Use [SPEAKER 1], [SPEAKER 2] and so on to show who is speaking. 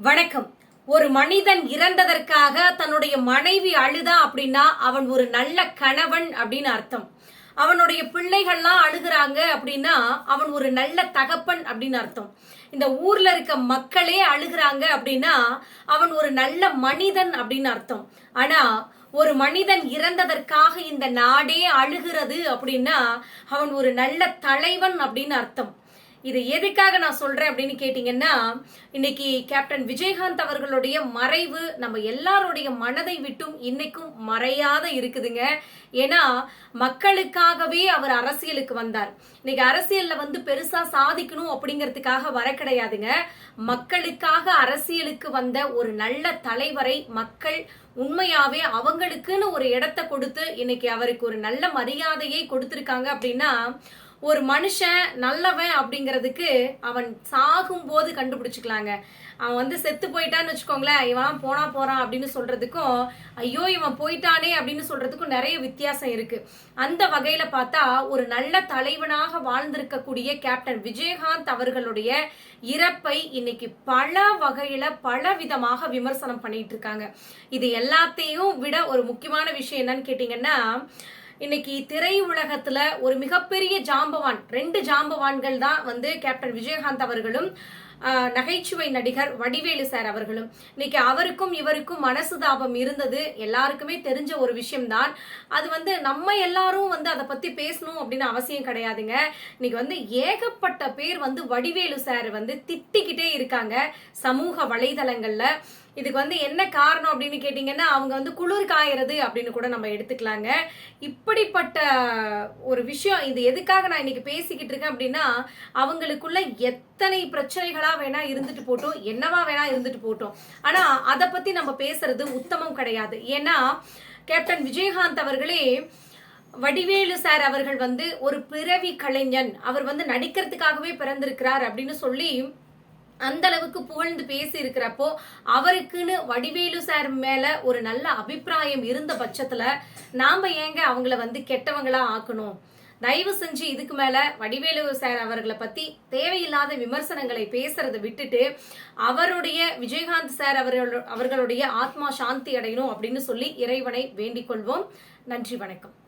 [SPEAKER 1] வணக்கம். ஒரு மனிதன் இறந்ததற்காக தன்னுடைய மனைவி அழுதா அப்படின்னா அவன் ஒரு நல்ல கணவன் அப்படின்னு அர்த்தம். அவனுடைய பிள்ளைகள்லாம் அழுகுறாங்க அப்படின்னா அவன் ஒரு நல்ல தகப்பன் அப்படின்னு அர்த்தம். இந்த ஊர்ல இருக்க மக்களே அழுகுறாங்க அப்படின்னா அவன் ஒரு நல்ல மனிதன் அப்படின்னு அர்த்தம். ஆனா ஒரு மனிதன் இறந்ததற்காக இந்த நாடே அழுகிறது அப்படின்னா அவன் ஒரு நல்ல தலைவன் அப்படின்னு அர்த்தம். இது எதுக்காக நான் சொல்றேன் அப்படின்னு கேட்டீங்கன்னா இன்னைக்கு கேப்டன் விஜயகாந்த் அவர்களுடைய மறைவு நம்ம எல்லாருடைய மனதை விட்டும் இன்னைக்கும் மறையாத இருக்குதுங்க. ஏன்னா மக்களுக்காகவே அவர் அரசியலுக்கு வந்தார். இன்னைக்கு அரசியல்ல வந்து பெருசா சாதிக்கணும் அப்படிங்கிறதுக்காக வர கிடையாதுங்க. மக்களுக்காக அரசியலுக்கு வந்த ஒரு நல்ல தலைவரை மக்கள் உண்மையாவே அவங்களுக்குன்னு ஒரு இடத்த கொடுத்து இன்னைக்கு அவருக்கு ஒரு நல்ல மரியாதையை கொடுத்திருக்காங்க அப்படின்னா ஒரு மனுஷன் நல்லவன் அப்படிங்கிறதுக்கு அவன் சாகும் போது அவன் வந்து செத்து போயிட்டான்னு வச்சுக்கோங்களேன் இவன் போனா போறான் அப்படின்னு சொல்றதுக்கும் ஐயோ இவன் போயிட்டானே அப்படின்னு சொல்றதுக்கும் நிறைய வித்தியாசம் இருக்கு. அந்த வகையில பார்த்தா ஒரு நல்ல தலைவனாக வாழ்ந்திருக்கக்கூடிய கேப்டன் விஜயகாந்த் அவர்களுடைய இறப்பை இன்னைக்கு பல வகையில பல விதமாக விமர்சனம் பண்ணிட்டு இருக்காங்க. இது எல்லாத்தையும் விட ஒரு முக்கியமான விஷயம் என்னன்னு கேட்டீங்கன்னா இன்னைக்கு திரையுலகத்துல ஒரு மிகப்பெரிய ஜாம்பவான் ரெண்டு ஜாம்பவான்கள் தான் வந்து கேப்டன் விஜயகாந்த் அவர்களும் நகைச்சுவை நடிகர் வடிவேலு சார் அவர்களும். இன்னைக்கு அவருக்கும் இவருக்கும் மனசுதாபம் இருந்தது. எல்லாருக்குமே தெரிஞ்ச ஒரு விஷயம்தான். அது வந்து நம்ம எல்லாரும் வந்து அதை பத்தி பேசணும் அப்படின்னு அவசியம் கிடையாதுங்க. இன்னைக்கு வந்து ஏகப்பட்ட பேர் வந்து வடிவேலு சார் வந்து திட்டிக்கிட்டே இருக்காங்க சமூக வலைதளங்கள்ல. இதுக்கு வந்து என்ன காரணம் அப்படின்னு கேட்டிங்கன்னா அவங்க வந்து குளிர் காயறது அப்படின்னு கூட நம்ம எடுத்துக்கலாங்க. இப்படிப்பட்ட ஒரு விஷயம் இது எதுக்காக நான் இன்னைக்கு பேசிக்கிட்டு இருக்கேன் அப்படின்னா அவங்களுக்குள்ள எத்தனை பிரச்சனைகளா வேணா இருந்துட்டு போட்டோம் என்னவா வேணா இருந்துட்டு போட்டோம். ஆனா அதை பத்தி நம்ம பேசுறது உத்தமம் கிடையாது. ஏன்னா கேப்டன் விஜயகாந்த் அவர்களே வடிவேலு சார் அவர்கள் வந்து ஒரு பிறவி கலைஞன். அவர் வந்து நடிக்கிறதுக்காகவே பிறந்திருக்கிறார் அப்படின்னு சொல்லி அந்த அளவுக்கு புகழ்ந்து பேசி இருக்கிறப்போ அவருக்குன்னு வடிவேலு சார் மேல ஒரு நல்ல அபிப்பிராயம் இருந்த பட்சத்துல நாம ஏங்க அவங்கள வந்து கெட்டவங்களா ஆக்கணும்? தயவு செஞ்சு இதுக்கு மேல வடிவேலு சார் அவர்களை பத்தி தேவையில்லாத விமர்சனங்களை பேசுறதை விட்டுட்டு அவருடைய விஜயகாந்த் சார் அவர்கள் அவர்களுடைய ஆத்மா சாந்தி அடையணும் அப்படின்னு சொல்லி இறைவனை வேண்டிக் கொள்வோம். நன்றி வணக்கம்.